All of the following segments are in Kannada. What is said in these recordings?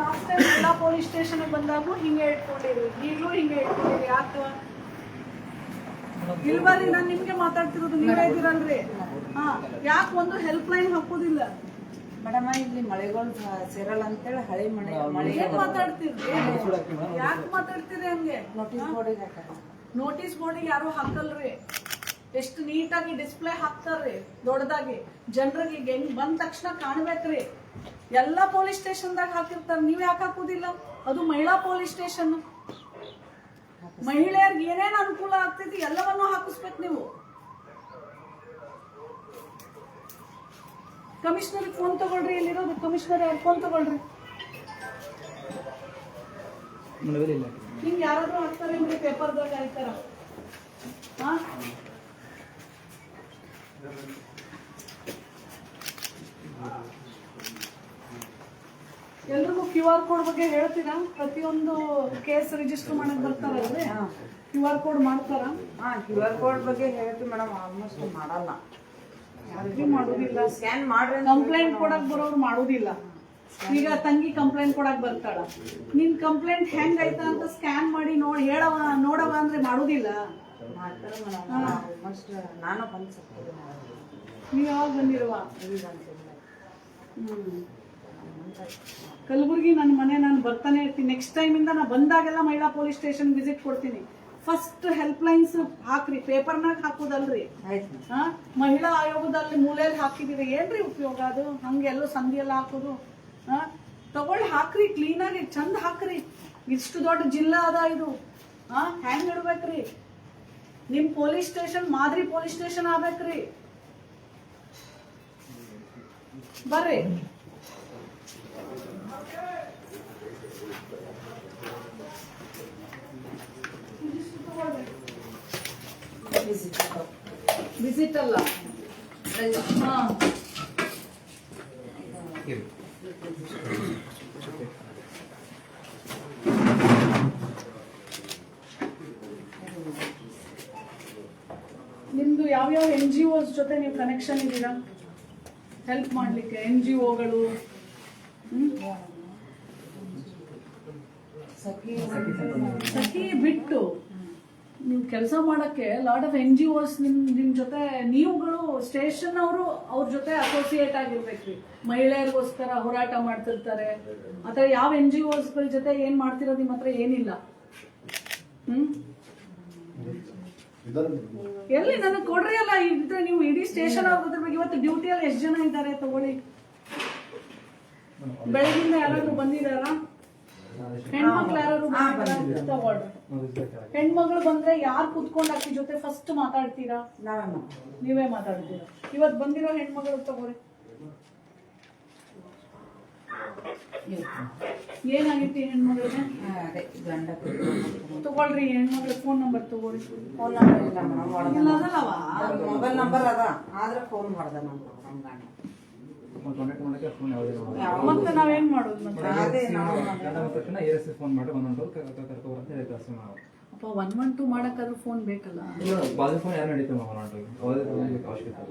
ಲಾಸ್ಟ್ ಟೈಮ್ ಎಲ್ಲ ಪೊಲೀಸ್ ಸ್ಟೇಷನ್ ಬಂದಾಗೂ ಹಿಂಗೆ ಇಟ್ಕೊಂಡಿರಿ ಈಗಲೂ ಹಿಂಗೆ ಇಟ್ಕೊಂಡಿರಿ ಯಾಕೆ? ಇಲ್ಬಾರಿ ನಾನು ನಿಮ್ಗೆ ಮಾತಾಡ್ತಿರೋದು? ನೀವೇ ಇದ್ದೀರಲ್ರಿ ಹಾ ಯಾಕೆ ಒಂದು ಹೆಲ್ಪ್ ಲೈನ್ ಹಾಕೋದಿಲ್ಲ? ಮೇಡಮ್ ಇಲ್ಲಿ ಮಳೆಗಳು ಸೇರಲ್ಲ ಅಂತೇಳಿ ಹಳೆ ಮಳೆ ಮಳೆ ಮಾತಾಡ್ತಿದ್ರಿ? ಮಾತಾಡ್ತಿರ್ರಿ ಯಾಕೆ ಮಾತಾಡ್ತೀರಿ ಹಂಗೆ? ನೋಟಿಸ್ ಬೋರ್ಡಿಗೆ ನೋಟಿಸ್ ಬೋರ್ಡಿಗೆ ಯಾರು ಹಾಕಲ್ರಿ. ಎಷ್ಟು ನೀಟಾಗಿ ಡಿಸ್ಪ್ಲೇ ಹಾಕ್ತಾರ್ರಿ ದೊಡ್ಡದಾಗಿ. ಜನರಿಗೆ ಹೆಂಗ್ ಬಂದ ತಕ್ಷಣ ಕಾಣ್ಬೇಕ್ರಿ. ಎಲ್ಲ ಪೊಲೀಸ್ ಸ್ಟೇಷನ್ದಾಗ ಹಾಕಿರ್ತಾರ. ನೀವ್ ಯಾಕೆ ಹಾಕುದಿಲ್ಲ? ಅದು ಮಹಿಳಾ ಪೊಲೀಸ್ ಸ್ಟೇಷನ್ ಮಹಿಳೆಯರಿಗೆ ಏನೇನು ಅನುಕೂಲ ಆಗ್ತೈತಿ ಎಲ್ಲವನ್ನೂ ಹಾಕಿಸ್ಬೇಕು ನೀವು. ಕಮಿಷನರ್ ಫೋನ್ ತಗೊಳ್ರಿ ಇಲ್ಲಿರೋದು ಕಮಿಷನರ್ ಯಾರು ಫೋನ್ ತಗೊಳ್ರಿ. ನಿಮ್ಗೆ ಯಾರಾದ್ರೂ ಹಾಕ್ತಾರೆ ಪೇಪರ್ದಾಗ ಹಾಕ್ತಾರ. ಹಾ? ಕ್ಯೂ ಆರ್ ಕೋಡ್ ಬಗ್ಗೆ ಹೇಳ್ತೀರಾ? ಪ್ರತಿಯೊಂದು ಕೇಸ್ ರಿಜಿಸ್ಟರ್ ಮಾಡಕ್ ಬರ್ತಾರಲ್ರಿ? ಕ್ಯೂ ಆರ್ ಕೋಡ್ ಮಾಡ್ತಾರ? ಹಾ ಕ್ಯೂ ಆರ್ ಕೋಡ್ ಬಗ್ಗೆ ಹೇಳ್ತೀವಿ ಮೇಡಮ್ ಆಲ್ಮೋಸ್ಟ್ ಮಾಡಲ್ಲ. ಯಾರಿಗೂ ಮಾಡೋದಿಲ್ಲ. ಸ್ಕ್ಯಾನ್ ಮಾಡ್ರಿ ಕಂಪ್ಲೇಂಟ್ ಕೊಡಕ್ ಬರೋರು ಮಾಡೋದಿಲ್ಲ. ಈಗ ತಂಗಿ ಕಂಪ್ಲೇಂಟ್ ಕೊಡಕ್ ಬರ್ತಾಳ. ನಿನ್ ಕಂಪ್ಲೇಂಟ್ ಹೆಂಗ್ ಆಯ್ತಾ ಅಂತ ಸ್ಕ್ಯಾನ್ ಮಾಡಿ ನೋಡಿ ಹೇಳವ ನೋಡವ ಅಂದ್ರೆ ಮಾಡೋದಿಲ್ಲ. ಮಾಡ್ತಾರೆ ಮೇಡಮ್ ಆಲ್ಮೋಸ್ಟ್ ನಾನು ಬಂದು ನೀವ್ ಯಾವಾಗ ಬಂದಿರುವ? ಹ್ಮ್. ಕಲಬುರ್ಗಿ ನನ್ನ ಮನೆ ನಾನು ಬರ್ತಾನೆ ಇರ್ತೀನಿ. ನೆಕ್ಸ್ಟ್ ಟೈಮಿಂದ ನಾನು ನಾ ಬಂದಾಗೆಲ್ಲ ಮಹಿಳಾ ಪೊಲೀಸ್ ಸ್ಟೇಷನ್ ವಿಸಿಟ್ ಕೊಡ್ತೀನಿ. ಫಸ್ಟ್ ಹೆಲ್ಪ್ ಲೈನ್ಸ್ ಹಾಕ್ರಿ ಪೇಪರ್ನಾಗ ಹಾಕೋದಲ್ರಿ. ಹಾ? ಮಹಿಳಾ ಆಯೋಗದಲ್ಲಿ ಮೂಲೆಯಲ್ಲಿ ಹಾಕಿದಿರಿ. ಏನ್ರಿ ಉಪಯೋಗ ಅದು? ಹಂಗೆಲ್ಲೋ ಸಂಧಿಯೆಲ್ಲ ಹಾಕೋದು. ಹಾ? ತಗೊಳ್ಳಿ ಹಾಕ್ರಿ ಕ್ಲೀನಾಗಿ ಚಂದ ಹಾಕ್ರಿ. ಇಷ್ಟು ದೊಡ್ಡ ಜಿಲ್ಲಾ ಅದ ಇದು. ಹಾ? ಹೆಂಗ್ ಇಡ್ಬೇಕ್ರಿ? ನಿಮ್ ಪೊಲೀಸ್ ಸ್ಟೇಷನ್ ಮಾದರಿ ಪೊಲೀಸ್ ಸ್ಟೇಷನ್ ಆಗ್ಬೇಕ್ರಿ. ಬರ್ರಿ. ವಿಸಿಟ್ ಅಲ್ಲ. ನಿಮ್ದು ಯಾವ್ಯಾವ ಎನ್ ಜಿ ಒಸ್ ಜೊತೆ ನೀವು ಕನೆಕ್ಷನ್ ಇದ್ದೀರಾ? ಹೆಲ್ಪ್ ಮಾಡ್ಲಿಕ್ಕೆ ಎನ್ ಜಿ ಒಗಳು ಸಖಿ ಬಿಟ್ಟು ನೀವು ಕೆಲಸ ಮಾಡಕ್ಕೆ lot of N G Os ನಿಮ್ ನಿಮ್ ಜೊತೆ ನೀವುಗಳು ಸ್ಟೇಷನ್ ಅವರು ಅವ್ರ ಜೊತೆ ಅಸೋಸಿಯೇಟ್ ಆಗಿರ್ಬೇಕ್ರಿ. ಮಹಿಳೆಯರಿಗೋಸ್ಕರ ಹೋರಾಟ ಮಾಡ್ತಿರ್ತಾರೆ. ಅಥವಾ ಯಾವ ಎನ್ ಜಿ ಗಳ ಜೊತೆ ಏನ್ ಮಾಡ್ತಿರೋ ನಿಮ್ಮ ಹತ್ರ ಏನಿಲ್ಲ. ಹ್ಮ್? ಎಲ್ಲಿ ನನಗೆ ಕೊಡ್ರಿ ಅಲ್ಲ ಇದ್ರೆ ನೀವು ಇಡೀ ಸ್ಟೇಷನ್ ಆಗೋದ್ರ ಬಗ್ಗೆ ಇವತ್ತು ಡ್ಯೂಟಿಯಲ್ಲಿ ಎಷ್ಟು ಜನ ಇದ್ದಾರೆ ತಗೊಳ್ಳಿ. ಬೆಳಗಿಂದ ಯಾರಾದ್ರೂ ಬಂದಿದಾರಾ ಹೆಣ್ಮಕ್ಳು ಯಾರು ತಗೊಳ್ರಿ ಹೆಣ್ಮಗಳು ಬಂದ್ರೆ ಯಾರು ಕುತ್ಕೊಂಡು ಆಕಿ ಜೊತೆ ಫಸ್ಟ್ ಮಾತಾಡ್ತೀರಾ? ನಾವೇ ನೀವೇ ಮಾತಾಡ್ತೀರಾ? ಇವತ್ ಬಂದಿರೋ ಹೆಣ್ಮಗಳು ತಗೋರಿ. ಏನಾಗಿತ್ತು ಹೆಣ್ಮಗಳಿಗೆ? ಅದೇ ಗಂಡ ತಗೊಳ್ರಿ ಹೆಣ್ಮಗಳ ಫೋನ್ ನಂಬರ್ ತಗೋರಿ. ಫೋನ್ ನಂಬರ್ ಇಲ್ಲ ಮೊಬೈಲ್ ನಂಬರ್ ಅದ ಆದ್ರೆ ಫೋನ್ ಮಾಡ್ದ ನಾನು ನಮ್ಮ ಗಂಡ ಕಾಂಟ್ಯಾಕ್ಟ್ ಮಾಡಕ್ಕೆ ಫೋನ್ ಯಾವುದೇ ಮತ್ತೆ ನಾವೇನ್ ಮಾಡೋದು ಮತ್ತೆ ಅದೇ ನಾವು ತಕ್ಷಣ ಎ ಫೋನ್ ಮಾಡಿ ಒಂದೊಂದು ಕರ್ಕೊ ಅಂತ ಹೇಳಿ ಕಳ್ಸಿ ನಾವು. ಅಪ್ಪ ಒನ್ ಒನ್ ಟೂ ಮಾಡಕ್ಕಾದ್ರೂ ಫೋನ್ ಬೇಕಲ್ಲ? ಬಾಜು ಫೋನ್ ಯಾರು ನಡೀತೀವಿ ನಾವು ಹೊರಟು ಯಾವುದೇ ಫೋನ್ ಅವಶ್ಯಕತೆ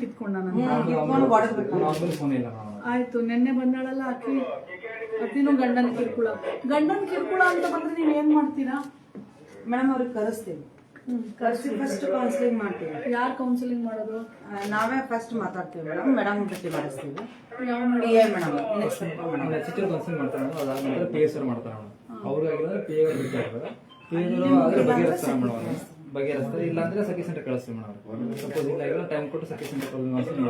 ಕಿತ್ಕೊಂಡ ಇಲ್ಲ. ಆಯ್ತು ನಿನ್ನೆ ಬಂದಾಳಲ್ಲ ಆಕಿ ಆಕಿನೂ ಗಂಡನ ಕಿರುಕುಳ. ಗಂಡನ ಕಿರ್ಕುಳ ಅಂತ ಬಂದ್ರೆ ನೀವ್ ಏನ್ ಮಾಡ್ತೀರಾ? ಮೇಡಮ್ ಅವ್ರಿಗೆ ಕರೆಸ್ತೀವಿ ಕರೆಸಿ ಫಸ್ಟ್ ಕೌನ್ಸಿಲಿಂಗ್ ಮಾಡ್ತೀವಿ ಯಾರ್ ಕೌನ್ಸಿಲಿಂಗ್ ಮಾಡೋದು? ನಾವೇ ಫಸ್ಟ್ ಮಾತಾಡ್ತೀವಿ ಮೇಡಮ್ ಮೇಡಮ್ ಜೊತೆ ಮಾಡಿಸ್ತೀವಿ. D A madam next madam ಆಮೇಲೆ ಚಿತ್ರ ಕನ್ಸಲ್ಟ್ ಮಾಡ್ತಾರೆ ಅದಾದ್ಮೇಲೆ ಪಿ ಎಸ್ ಅವ್ರು. ಮಾಡ್ತಾರೆ ಮೇಡಮ್ ಅವ್ರಿಗಾಗಿದ್ರೆ ಪಿ ಎ ಬಿಡ್ತಾ ಇರ್ತಾರೆ. ಪಿ ಎ ಆದ್ರೆ ಬಗೆಹರಿಸ್ತಾರೆ ಮೇಡಮ್. ಬಗೆಹರಿಸ್ತಾರೆ. ಇಲ್ಲ ಅಂದ್ರೆ ಸಖಿ ಸೆಂಟರ್ ಕಳಿಸ್ತೀವಿ ಮೇಡಮ್ ಅವ್ರು. ಸಪೋಸ್ ಇಲ್ಲ ಆಗಿಲ್ಲ ಟೈಮ್ ಕೊಟ್ಟು ಸಖಿ ಸೆಂಟರ್. ಕೌನ್ಸಿಲಿಂಗ್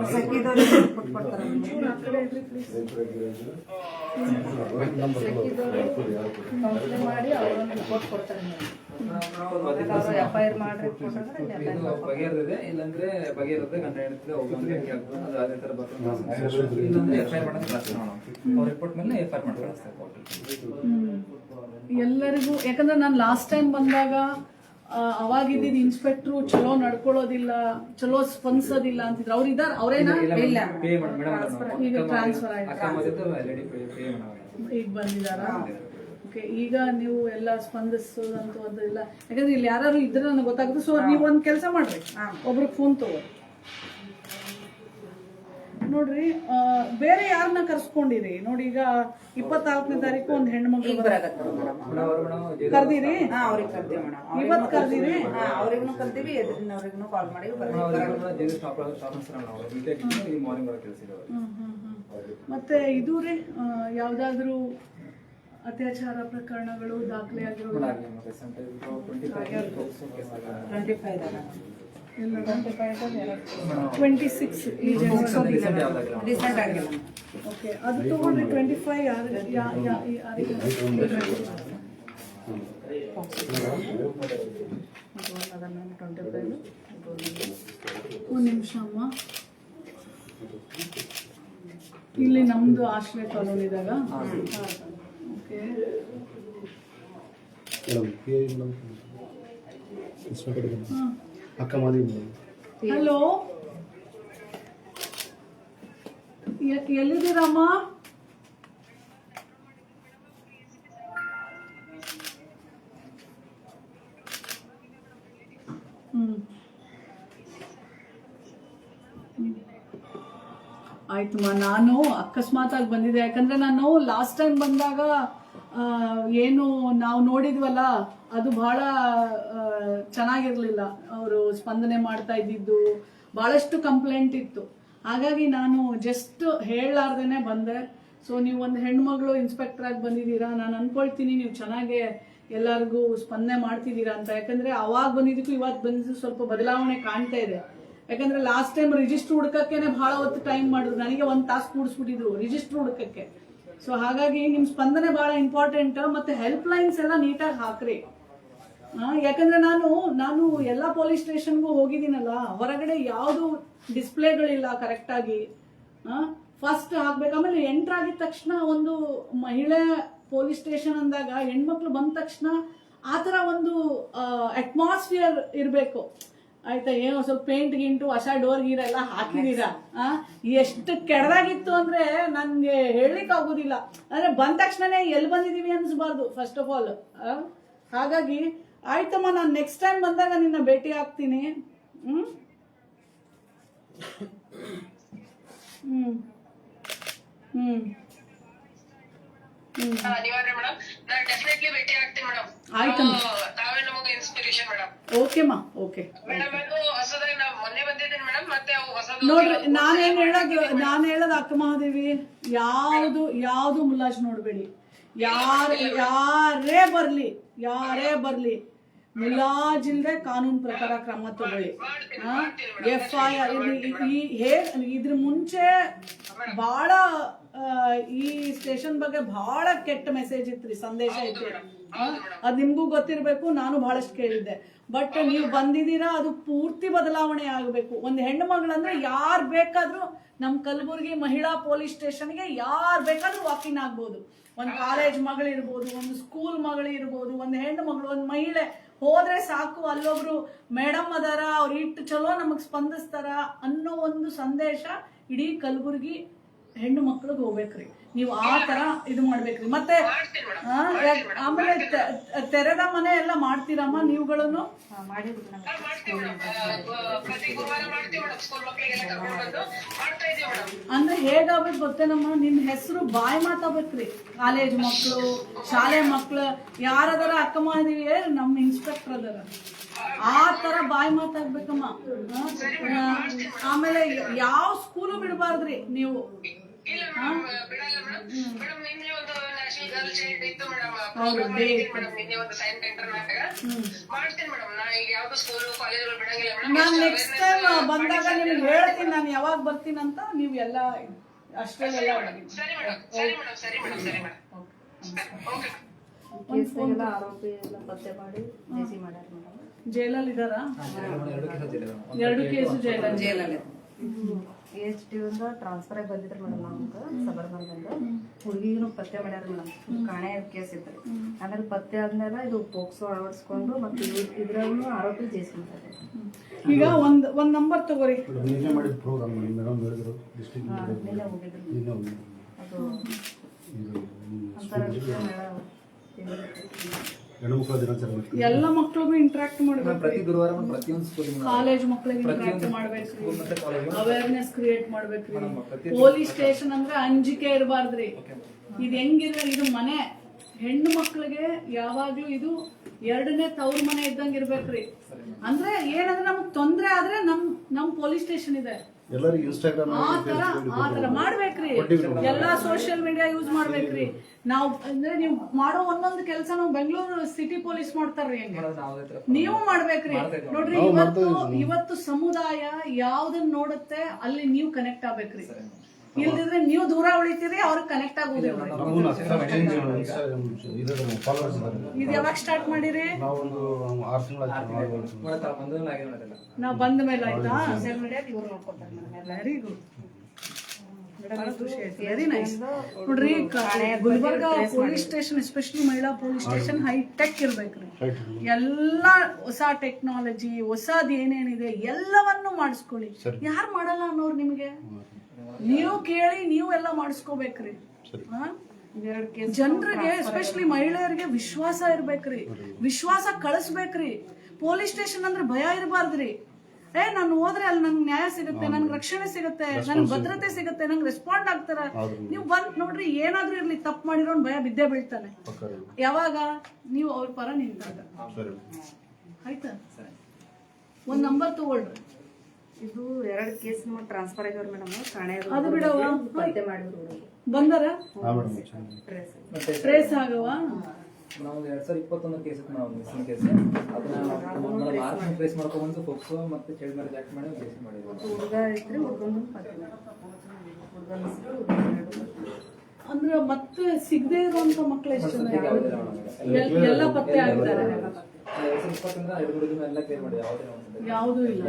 ಮಾಡಿ ಅವ್ರೊಂದು ರಿಪೋರ್ಟ್ ಕೊಡ್ತಾರೆ ಎಫ್ ಐ ಆರ್ ಮಾಡಿ ಇದು ಇಲ್ಲಾಂದ್ರೆ ಬಗೆಹರದೆ ಗಂಡ ಹೇಳ್ತಿದೆ ಹೋಗಿ ಅದು ಅದೇ ತರ ಬರ್ತದೆ. ಇಲ್ಲಾಂದ್ರೆ ಎಫ್ ಐ ಆರ್ ಮಾಡೋದು ಕಳಿಸ್ತೀವಿ ಮೇಡಮ್ ಅವ್ರ ರಿಪೋರ್ಟ್ ಮೇಲೆ ಎಫ್ ಐ ಆರ್ ಮಾಡಿ ಕಳಿಸ್ತಾರೆ ಎಲ್ಲರಿಗೂ ಯಾಕಂದ್ರೆ ನಾನು ಲಾಸ್ಟ್ ಟೈಮ್ ಬಂದಾಗ ಅವಾಗಿದ್ದ ಅವಾಗಿದ್ದಿದ್ ಇನ್ಸ್ಪೆಕ್ಟ್ರು ಚಲೋ ನಡ್ಕೊಳ್ಳೋದಿಲ್ಲ ಚಲೋ ಸ್ಪಂದಿಸೋದಿಲ್ಲ ಅಂತಿದ್ರು. ಅವ್ರು ಇದಾರ ಅವರೇನಾ? ಇಲ್ಲ ಪೇ ಮಾಡಿ ಮೇಡಮ್ ಈಗ ಟ್ರಾನ್ಸ್ಫರ್ ಆಯ್ತು. ಈಗ ಬಂದಿದಾರ. ಓಕೆ ಈಗ ನೀವು ಎಲ್ಲ ಸ್ಪಂದಿಸೋದಂತೂ ಅದು ಇಲ್ಲ. ಯಾಕಂದ್ರೆ ಇಲ್ಲಿ ಯಾರು ಇದ್ರೆ ನನಗೆ ಗೊತ್ತಾಗುತ್ತೆ. ಸೊ ನೀವು ಒಂದು ಕೆಲಸ ಮಾಡ್ರಿ. ಒಬ್ರಿಗೆ ಫೋನ್ ತಗೋ. ನೋಡ್ರಿ ಆ, ಬೇರೆ ಯಾರನ್ನ ಕರ್ಸ್ಕೊಂಡಿರಿ? ನೋಡಿ ಈಗ ಇಪ್ಪತ್ನಾಲ್ಕನೇ ತಾರೀಕು ಒಂದ್ ಜೆ- ಕರ್ದಿರಿ? ಇವತ್ ಕರ್ದಿರಿ? ಹಾ ಅವ್ರಿಗೂ ಕರ್ತೀವಿ ಎದುರಿನವ್ರಿಗೂ ಕಾಲ್ ಮಾಡಿ. ಮತ್ತೆ ಇದು ರೀ ಯಾವ್ದಾದ್ರು ಅತ್ಯಾಚಾರ ಪ್ರಕರಣಗಳು ದಾಖಲೆ ಟ್ವೆಂಟಿ ಸಿಕ್ಸ್ ಓಕೆ ಅದು ತಗೊಂಡ್ರಿ ಟ್ವೆಂಟಿ ಫೈವ್ ಒಂದು ನಿಮಿಷ ಅಮ್ಮ. ಇಲ್ಲಿ ನಮ್ದು ಆಶ್ರಯ ಕಾಲೋನಿದಾಗ ಮೇಡಮ್ ಹಲೋ ಎ- ಎಲ್ಲಿದ್ದೀರಮ್ಮ. ಆಯ್ತಮ್ಮ ನಾನು ಅಕಸ್ಮಾತ್ ಆಗಿ ಬಂದಿದ್ದೆ. ಯಾಕಂದ್ರೆ ನಾನು ಲಾಸ್ಟ್ ಟೈಮ್ ಬಂದಾಗ ಏನು ನಾವು ನೋಡಿದ್ವಲ್ಲ, ಅದು ಬಹಳ ಚೆನ್ನಾಗಿರಲಿಲ್ಲ. ಅವರು ಸ್ಪಂದನೆ ಮಾಡ್ತಾ ಇದ್ದಿದ್ದು ಬಹಳಷ್ಟು ಕಂಪ್ಲೇಂಟ್ ಇತ್ತು. ಹಾಗಾಗಿ ನಾನು ಜಸ್ಟ್ ಹೇಳಲಾರ್ದೇನೆ ಬಂದೆ. ಸೊ ನೀವು ಒಂದು ಹೆಣ್ಮಗಳು ಇನ್ಸ್ಪೆಕ್ಟರ್ ಆಗಿ ಬಂದಿದ್ದೀರಾ? ನಾನು ಅನ್ಕೊಳ್ತೀನಿ, ನೀವು ಚೆನ್ನಾಗೆ ಎಲ್ಲರಿಗೂ ಸ್ಪಂದನೆ ಮಾಡ್ತಿದ್ದೀರಾ ಅಂತ. ಯಾಕಂದ್ರೆ ಅವಾಗ ಬಂದಿದ್ದಕ್ಕೂ ಇವಾಗ ಬಂದಿದ್ದು ಸ್ವಲ್ಪ ಬದಲಾವಣೆ ಕಾಣ್ತಾ ಇದೆ. ಯಾಕಂದ್ರೆ ಲಾಸ್ಟ್ ಟೈಮ್ ರಿಜಿಸ್ಟರ್ ಹುಡ್ಕಕ್ಕೆ ಬಹಳ ಹೊತ್ತು ಟೈಮ್ ಮಾಡಿದ್ರು. ನನಗೆ ಒಂದು ತಾಸು ಕೂಡಿಸ್ಬಿಟ್ಟಿದ್ರು ರಿಜಿಸ್ಟರ್ ಹುಡ್ಕಕ್ಕೆ. ಸೊ ಹಾಗಾಗಿ ನಿಮ್ ಸ್ಪಂದನೆ ಬಹಳ ಇಂಪಾರ್ಟೆಂಟ್ ಮತ್ತೆ ಹೆಲ್ಪ್ ಲೈನ್ಸ್ ಎಲ್ಲ ನೀಟಾಗಿ ಹಾಕ್ರಿ. ಯಾಕಂದ್ರೆ ನಾನು ನಾನು ಎಲ್ಲ ಪೊಲೀಸ್ ಸ್ಟೇಷನ್ಗೂ ಹೋಗಿದ್ದೀನಲ್ಲ, ಹೊರಗಡೆ ಯಾವುದು ಡಿಸ್ಪ್ಲೇಗಳಿಲ್ಲ ಕರೆಕ್ಟಾಗಿ ಫಸ್ಟ್ ಹಾಕ್ಬೇಕು, ಆಮೇಲೆ ಎಂಟರ್ ಆಗಿದ ತಕ್ಷಣ ಒಂದು ಮಹಿಳೆ ಪೊಲೀಸ್ ಸ್ಟೇಷನ್ ಅಂದಾಗ ಹೆಣ್ಮಕ್ಳು ಬಂದ ತಕ್ಷಣ ಆ ಥರ ಒಂದು ಅಟ್ಮಾಸ್ಫಿಯರ್ ಇರಬೇಕು. ಆಯ್ತಾ ಏನೋ ಸ್ವಲ್ಪ ಪೇಂಟ್ ಗಿಂಟು ಹೊಸ ಡೋರ್ ಗೀರ್ ಎಲ್ಲ ಹಾಕಿದೀರಾ? ಆ? ಎಷ್ಟು ಕೆಡದಾಗಿತ್ತು ಅಂದ್ರೆ ನನ್ಗೆ ಹೇಳಲಿಕ್ಕೆ ಆಗೋದಿಲ್ಲ. ಅಂದ್ರೆ ಬಂದ ತಕ್ಷಣನೇ ಎಲ್ಲಿ ಬಂದಿದೀವಿ ಅನ್ಸ್ಬಾರ್ದು ಫಸ್ಟ್ ಆಫ್ ಆಲ್ ಹಾಗಾಗಿ ಆಯ್ತಮ್ಮ ನಾನು ನೆಕ್ಸ್ಟ್ ಟೈಮ್ ಬಂದಾಗ ನಿನ್ನ ಭೇಟಿ ಆಗ್ತೀನಿ. ಹ್ಮ್? ಹ್ಮ್. ಹ್ಮ್. ಹ್ಮ್. ಆಯ್ತಮ್ಮ. ಮೇಡಮ್. ಓಕೆಮ್ಮ ಓಕೆ ಮೇಡಮ್ ಅದು ಹೊಸದಾಗಿ ನಾವು ಮೊನ್ನೆ ಬಂದಿದ್ದೀನಿ ಮೇಡಮ್ ಮತ್ತೆ ಅವು ಹೊಸದು ನೋಡ್ರಿ ನಾನೇನ್ ಹೇಳೋದು ನಾನು ಹೇಳೋದು ಅಕ್ಕ ಮಹಾದೇವಿ ಯಾವುದು ಯಾವುದು ಮುಲಾಜ್ ನೋಡ್ಬೇಡಿ. ಯಾರ ಯಾರೇ ಬರ್ಲಿ ಯಾರೇ ಬರ್ಲಿ ಮುಲಾಜಿಲ್ದೆ ಕಾನೂನು ಪ್ರಕಾರ ಕ್ರಮ ತಗೊಳ್ಳಿ. ಎಫ್ ಐ ಆರ್ ಈ ಹೇಗ್ ಇದ್ರ ಮುಂಚೆ ಬಹಳ ಈ ಸ್ಟೇಷನ್ ಬಗ್ಗೆ ಬಹಳ ಕೆಟ್ಟ ಮೆಸೇಜ್ ಇತ್ರಿ ಸಂದೇಶ ಇತ್ತು ಅದು ಅದ್ ನಿಮ್ಗೂ ಗೊತ್ತಿರ್ಬೇಕು ನಾನು ಬಹಳಷ್ಟು ಕೇಳಿದ್ದೆ. ಬಟ್ ನೀವು ಬಂದಿದ್ದೀರಾ ಅದು ಪೂರ್ತಿ ಬದಲಾವಣೆ ಆಗಬೇಕು. ಒಂದು ಹೆಣ್ಣು ಮಗಳಂದ್ರೆ ಯಾರು ಬೇಕಾದ್ರೂ ನಮ್ಮ ಕಲಬುರಗಿ ಮಹಿಳಾ ಪೊಲೀಸ್ ಸ್ಟೇಷನ್ಗೆ ಯಾರು ಬೇಕಾದ್ರೂ ವಾಕಿನ್ ಆಗ್ಬೋದು. ಒಂದು ಕಾಲೇಜ್ ಮಗಳಿರ್ಬೋದು ಒಂದು ಸ್ಕೂಲ್ ಮಗಳಿರ್ಬೋದು ಒಂದು ಹೆಣ್ಣು ಮಗಳು ಒಂದು ಮಹಿಳೆ ಹೋದ್ರೆ ಸಾಕು ಅಲ್ಲೊಬ್ರು ಮೇಡಮ್ ಅದಾರ ಅವ್ರು ಇಟ್ಟು ಚಲೋ ನಮಗ್ ಸ್ಪಂದಿಸ್ತಾರ ಅನ್ನೋ ಒಂದು ಸಂದೇಶ ಇಡೀ ಕಲಬುರಗಿ ಹೆಣ್ಣು ಮಕ್ಳಿಗೆ ಹೋಗ್ಬೇಕ್ರಿ. ನೀವು ಆ ತರ ಇದು ಮಾಡ್ಬೇಕ್ರಿ. ಮತ್ತೆ ಆಮೇಲೆ ತೆರೆದ ಮನೆ ಎಲ್ಲ ಮಾಡ್ತೀರಮ್ಮ ನೀವುಗಳನ್ನು? ಅಂದ್ರೆ ಹೇಗಾಗ್ಬೇಕು ಗೊತ್ತೇನಮ್ಮ ನಿಮ್ ಹೆಸರು ಬಾಯಿ ಮಾತಾಗ್ಬೇಕ್ರಿ ಕಾಲೇಜ್ ಮಕ್ಕಳು ಶಾಲೆ ಮಕ್ಕಳು ಯಾರದಾರ ಅಕ್ಕ ಮಹಾದೇವಿ ನಮ್ಮ ಇನ್ಸ್ಪೆಕ್ಟರ್ ಅದರ. ಆ ತರ ಬಾಯಿ ಮಾತಾಗ್ಬೇಕಮ್ಮ ಆ, ಆಮೇಲೆ ಯಾವ ಸ್ಕೂಲು ಬಿಡಬಾರ್ದ್ರಿ ನೀವು? ಮೇಡಮ್ ನಿನ್ನೆ ಒಂದು ಸೈನ್ ಮಾಡ್ತೀನಿ ಮೇಡಮ್ ನಾ ಈಗ ಯಾವ್ದು ಸ್ಕೂಲ್ ಕಾಲೇಜ್ಗಳು ಬಿಡಂಗಿಲ್ಲ ನೆಕ್ಸ್ಟ್ ಟೈಮ್ ಬಂದಾಗ ನಿಮ್ಗೆ ಹೇಳ್ತೀನಿ ನಾನು ಯಾವಾಗ ಬರ್ತೀನಿ ಅಂತ ನೀವು ಎಲ್ಲ ಅಷ್ಟೇ ಸರಿ ಮೇಡಮ್ ಸರಿ ಮೇಡಮ್ ಸರಿ ಮೇಡಮ್ ಸರಿ ಮೇಡಮ್ ಓಕೆ. ಆರೋಪಿ ಎಲ್ಲ ಪತ್ತೆ ಮಾಡಿ ಜೇಸಿ ಮಾಡ್ಯಾರ ಮೇಡಮ್. ಜೈಲಲ್ಲಿ ಇದಾರ? ಎರಡು ಕೆಲಸ ಜಿಲ್ಲೆ ಎರಡು ಕೇಸು ಜೈಲಲ್ಲಿ. ಜೈಲಲ್ಲಿ. ಎಚ್ ಟಿ ಇಂದ ಟ್ರಾನ್ಸ್ಫರ್ ಆಗಿ ಬಂದಿದ್ರು ಮೇಡಮ್ ನಮ್ಗೆ ಸಬರ್ಬಂದಿಂದ ಹುಡುಗಿಗೂ ಪತ್ತೆ ಮಾಡ್ಯಾರ ಮೇಡಮ್ ಕಾಣೆ ಕೇಸ್ ಇತ್ತು. ಆಮೇಲೆ ಪತ್ತೆ ಆದ್ಮೇಲೆ ಇದು ಪೋಕ್ಸೋ ಅಳವಡಿಸ್ಕೊಂಡು ಮತ್ತೆ ಇದ್ರಾಗೂ ಆರೋಪಿ ಜೇಸಿ ಮಾಡ್ಯಾರ ಈಗ ಒಂದು ಒಂದು ನಂಬರ್ ತಗೋರಿ. ನಿನ್ನೆ ಮಾಡಿದ ಪ್ರೋಗ್ರಾಮ್ ಮೇಡಮ್ ಹೇಳಿದ್ರು ಡಿಸ್ಟ್ರಿಕ್ಟ್ ನಿನ್ನೆ ಹೋಗಿದ್ರು ನಿನ್ನೆ ಒಂದು ಅದು ಇದು ಅಂತಾರಾಷ್ಟ್ರೀಯ ದಿನಾಚರಣೆ ಎಲ್ಲ ಮಕ್ಳಿಗೂ ಇಂಟ್ರಾಕ್ಟ್ ಮಾಡ್ಬೇಕು. ಪ್ರತಿ ಗುರುವಾರ ಮತ್ತು ಪ್ರತಿಯೊಂದು ಸ್ಕೂಲಿಗೆ ಕಾಲೇಜ್ ಮಕ್ಳಿಗೆ ಇಂಟ್ರಾಕ್ಟ್ ಪ್ರತಿಯೊಂದು ಮಾಡ್ಬೇಕು. ಸ್ಕೂಲ್ ಮತ್ತೆ ಕಾಲೇಜು ಅವೇರ್ನೆಸ್ ಕ್ರಿಯೇಟ್ ಮಾಡ್ಬೇಕ್ರಿ ಮೇಡಮ್, ಪ್ರತಿ- ಪೊಲೀಸ್ ಸ್ಟೇಷನ್ ಅಂದ್ರೆ ಅಂಜಿಕೆ ಇರಬಾರ್ದ್ರಿ. ಇದು ಹೆಂಗಿದೆ ಇದು ಮನೆ. ಹೆಣ್ಣು ಮಕ್ಳಿಗೆ ಯಾವಾಗ್ಲೂ ಇದು ಎರಡನೇ ತವ್ರ ಮನೆ ಇದ್ದಂಗೆ ಇರ್ಬೇಕ್ರಿ. ಅಂದ್ರೆ ಏನಂದ್ರೆ ನಮ್ಗ್ ತೊಂದ್ರೆ ಆದ್ರೆ ನಮ್ ನಮ್ ಪೊಲೀಸ್ ಸ್ಟೇಷನ್ ಇದೆ. ಎಲ್ಲರಿಗೂ ಇನ್ಸ್ಟಾಗ್ರಾಮ್ ಆ ತರ ಆ ತರ ಮಾಡ್ಬೇಕ್ರಿ. ಎಲ್ಲಾ ಸೋಷಿಯಲ್ ಮೀಡಿಯಾ ಯೂಸ್ ಮಾಡ್ಬೇಕ್ರಿ. ನಾವು ಅಂದ್ರೆ ನೀವು ಮಾಡೋ ಒಂದೊಂದು ಕೆಲಸ ನಾವು ಬೆಂಗಳೂರು ಸಿಟಿ ಪೊಲೀಸ್ ಮಾಡ್ತಾರ್ರಿ ಹೆಂಗೆ? ನೀವು ಮಾಡ್ಬೇಕ್ರಿ. ನೋಡ್ರಿ ಇವತ್ತು ಇವತ್ತು ಸಮುದಾಯ ಯಾವ್ದನ್ನ ನೋಡುತ್ತೆ ಅಲ್ಲಿ ನೀವು ಕನೆಕ್ಟ್ ಆಗ್ಬೇಕ್ರಿ. ಇಲ್ದಿದ್ರೆ ನೀವು ದೂರ ಉಳಿತೀರಿ ಅವ್ರಿಗೆ ಕನೆಕ್ಟ್ ಆಗುದಿಲ್ಲ ಇದು ಯಾವಾಗ ಸ್ಟಾರ್ಟ್ ಮಾಡಿರಿ? ನಾವು ಬಂದ ಮೇಲೆ ಆಯ್ತಾ? ಇವ್ರು ನೋಡ್ಕೊತಾರೆ ಎಲ್ಲ ವೆರಿ ಗುಡ್ ವೆರಿ ನೈಸ್ ನೋಡ್ರಿ ಗುಲ್ಬರ್ಗ ಪೊಲೀಸ್ ಸ್ಟೇಷನ್ ಎಸ್ಪೆಷಲಿ ಮಹಿಳಾ ಪೊಲೀಸ್ ಸ್ಟೇಷನ್ ಹೈ ಟೆಕ್ ಇರ್ಬೇಕ್ರಿ ಎಲ್ಲ ಹೊಸ ಟೆಕ್ನಾಲಜಿ ಹೊಸದ್ ಏನೇನಿದೆ ಎಲ್ಲವನ್ನು ಮಾಡಿಸ್ಕೊಳ್ಳಿ. ಯಾರು ಮಾಡಲ್ಲ ಅನ್ನೋರು ನಿಮ್ಗೆ? ನೀವು ಕೇಳಿ ನೀವು ಎಲ್ಲ ಮಾಡಿಸ್ಕೋಬೇಕ್ರಿ. ಹಾ? ಜನರಿಗೆ ಎಸ್ಪೆಷಲಿ ಮಹಿಳೆಯರಿಗೆ ವಿಶ್ವಾಸ ಇರ್ಬೇಕ್ರಿ. ವಿಶ್ವಾಸ ಕಳಿಸ್ಬೇಕ್ರಿ. ಪೊಲೀಸ್ ಸ್ಟೇಷನ್ ಅಂದ್ರೆ ಭಯ ಇರಬಾರ್ದ್ರಿ. ಏ ನಾನು ಹೋದ್ರೆ ಅಲ್ಲಿ ನಂಗೆ ನ್ಯಾಯ ಸಿಗುತ್ತೆ ನನ್ಗೆ ರಕ್ಷಣೆ ಸಿಗುತ್ತೆ ನನ್ಗೆ ಭದ್ರತೆ ಸಿಗುತ್ತೆ ನಂಗೆ ರೆಸ್ಪಾಂಡ್ ಆಗ್ತಾರ. ನೀವು ಬಂದ್ ನೋಡ್ರಿ ಏನಾದ್ರೂ ಇರ್ಲಿ ತಪ್ಪು ಮಾಡಿರೋ ಭಯ ಬಿದ್ದೇ ಬೀಳ್ತಾನೆ. ಯಾವಾಗ? ನೀವು ಅವ್ರ ಪರ ನಿಂತಾಗ. ಸರಿ. ಆಯ್ತಾ? ಒಂದ್ ನಂಬರ್ ತಗೊಳ್ರಿ. ಇದು ಎರಡು ಕೇಸ್ ಟ್ರಾನ್ಸ್ಫರ್ ಆಗ್ಯಾವ್ರಿ ಮೇಡಮ್ ಠಾಣೆ ಅದು ಬಿಡವ್ವ. ಪತ್ತೆ ಮಾಡಿದ್ರು ಬಂದರ? ಟ್ರೇಸ್ ಮತ್ತೆ ಟ್ರೇಸ್ ಆಗವ? ನಾವು ಒಂದು ಎರಡ್ ಸಾವಿರದ ಇಪ್ಪತ್ತೊಂದು ಕೇಸ್ ಇತ್ತು ನಾವು ಮಿಸ್ಸಿಂಗ್ ಕೇಸ್ ಅದನ್ನ ಟ್ರೇಸ್ ಮಾಡ್ಕೊಂಡ್ಬಂದು ಫೋಕ್ಸೋ ಮತ್ತೆ ಚೈಲ್ಡ್ ಮ್ಯಾರೇಜ್ ಆಕ್ಟ್ ಮಾಡಿ ಕೇಸ್ ಮಾಡಿದ್ವಿ. ಹುಡುಗ ಐತ್ರಿ ಹುಡುಗಂದು ಪತ್ತೆ ಹುಡುಗನ ಹೆಸರು ಹುಡುಗನ ಅಂದ್ರೆ ಮತ್ತೆ ಸಿಗದೆ ಇರುವಂತ ಮಕ್ಳು ಎಷ್ಟು ಜನ? ಸದ್ಯಕ್ಕೆ ಇದ್ದಾರೆ? ಮೇಡಮ್ ಎಲ್- ಎಲ್ಲ ಪತ್ತೆ ಆಗಿದ್ದಾರೆ ಎರಡ್ ಸಾವಿರದ ಇಪ್ಪತ್ತರಿಂದ ಎರಡು ಹುಡುಗನ ಎಲ್ಲ ಕ್ಲಿಯರ್ ಮಾಡಿದೆ. ಯಾವುದೇ ಒಂದು ಯಾವುದೂ ಇಲ್ಲ.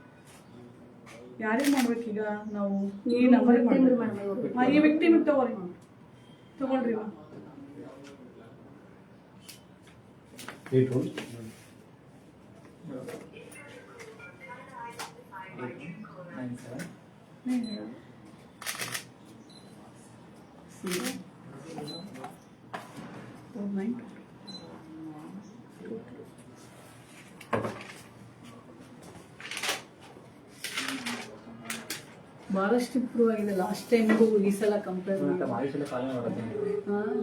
ಯಾರಿಗೆ ಮಾಡ್ಬೇಕೀಗ ನಾವು ಈ ನಂಬರ್ ಈ ವ್ಯಕ್ತಿ ತಗೋರಿ ತಗೊಳ್ರಿ ನೈನ್ ಬಹಳಷ್ಟು ಇಂಪ್ರೂವ್ ಆಗಿದೆ ಲಾಸ್ಟ್ ಟೈಮ್ಗೂ ಈ ಸಲ ಕಂಪೇರ್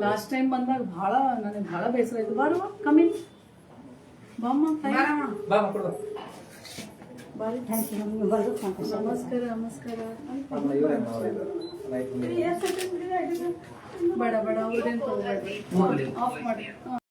ಲಾಸ್ಟ್ ಟೈಮ್ ಬಂದಾಗ ಬಹಳ ನನಗೆ ಬಹಳ ಬೇಸರ ಆಯ್ತು. ಬಾರುವ ಕಮಿನ್ ಬಾಮ್ಮ ತಾಯಿ. ಬಾ ಮಕ್ಕಳು ಬಾ. ಬಾರಿ. ನಮಸ್ಕಾರ ನಮಸ್ಕಾರ. ಬೇಡ ಬೇಡ ಅವ್ರದ್ದೇನು ತಗೋಬೇಡ್ರಿ ಆಫ್ ಮಾಡಿ.